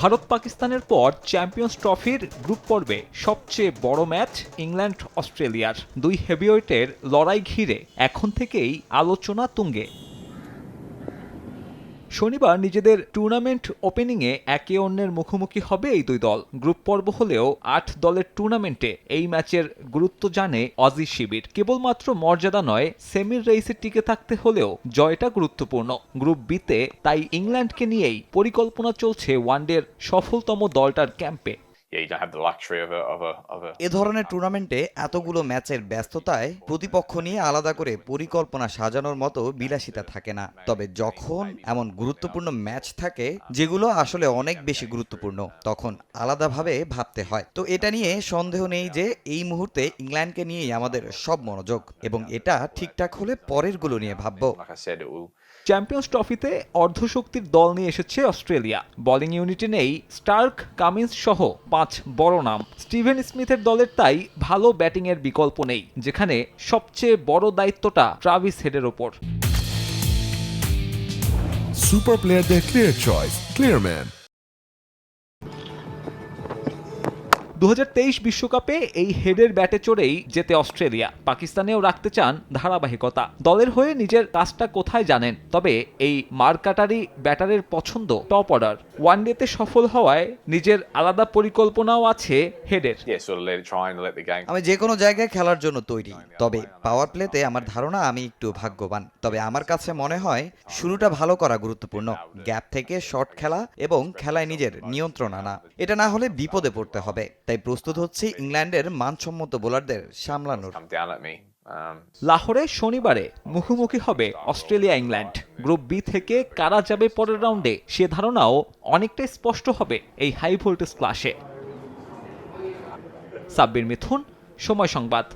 ভারত পাকিস্তানের পর চ্যাম্পিয়ন্স ট্রফির গ্রুপ পর্বে সবচেয়ে বড় ম্যাচ ইংল্যান্ড অস্ট্রেলিয়ার দুই হেভিওয়েটের লড়াই ঘিরে এখন থেকেই আলোচনা তুঙ্গে। শনিবার নিজেদের টুর্নামেন্ট ওপেনিংয়ে একে অন্যের মুখোমুখি হবে এই দুই দল। গ্রুপ পর্ব হলেও আট দলের টুর্নামেন্টে এই ম্যাচের গুরুত্ব জানে অজি শিবির। কেবলমাত্র মর্যাদা নয়, সেমির রেইসে টিকে থাকতে হলেও জয়টা গুরুত্বপূর্ণ। গ্রুপ বিতে তাই ইংল্যান্ডকে নিয়েই পরিকল্পনা চলছে ওয়ানডের সফলতম দলটার ক্যাম্পে। Yeah, you don't have the luxury of a of a of a এ ধরনের টুর্নামেন্টে এতগুলো ম্যাচের ব্যস্ততায় প্রতিপক্ষ নিয়ে আলাদা করে পরিকল্পনা সাজানোর মতো বিলাসিতা থাকে না। তবে যখন এমন গুরুত্বপূর্ণ ম্যাচ থাকে যেগুলো আসলে অনেক বেশি গুরুত্বপূর্ণ তখন আলাদাভাবে ভাবতে হয়। তো এটা নিয়ে সন্দেহ নেই যে এই মুহূর্তে ইংল্যান্ডকে নিয়েই আমাদের সব মনোযোগ এবং এটা ঠিকঠাক হলে পরেরগুলো নিয়ে ভাববো। চ্যাম্পিয়ন্স ট্রফিতে অর্ধশক্তির দল নিয়ে এসেছে অস্ট্রেলিয়া। বোলিং ইউনিটে নেই স্টার্ক কামিন্স সহ পাঁচ বড় নাম। স্টিভেন স্মিথের দলের তাই ভালো ব্যাটিংয়ের বিকল্প নেই, যেখানে সবচেয়ে বড় দায়িত্বটা ট্রাভিস হেডের ওপর। সুপার প্লেয়ারদের ক্লিয়ার চয়েস ক্লিয়ারম্যান দু বিশ্বকাপে এই হেডের ব্যাটে চড়েই যেতে অস্ট্রেলিয়া। পাকিস্তানেও রাখতে চান ধারাবাহিকতা। দলের হয়ে নিজের কাজটা কোথায় জানেন? তবে এই মার্কাটারি ব্যাটারের পছন্দ টপ অর্ডার। ওয়ান ওয়ানডেতে সফল হওয়ায় নিজের আলাদা পরিকল্পনাও আছে হেডের. আমি যে কোনো জায়গায় খেলার জন্য তৈরি। তবে পাওয়ার প্লেতে আমার ধারণা আমি একটু ভাগ্যবান। তবে আমার কাছে মনে হয় শুরুটা ভালো করা গুরুত্বপূর্ণ। গ্যাপ থেকে শর্ট খেলা এবং খেলায় নিজের নিয়ন্ত্রণ আনা। এটা না হলে বিপদে পড়তে হবে। তাই প্রস্তুত হচ্ছে ইংল্যান্ডের মানসম্মত বোলারদের সামলানোর. Um, লাহোরে শনিবারে মুখোমুখি হবে অস্ট্রেলিয়া ইংল্যান্ড। গ্রুপ বি থেকে কারা যাবে পরের রাউন্ডে সে ধারণাও অনেকটাই স্পষ্ট হবে এই হাই ভোল্টেজ ক্লাসে। সাব্বির মিথুন সময় সংবাদ।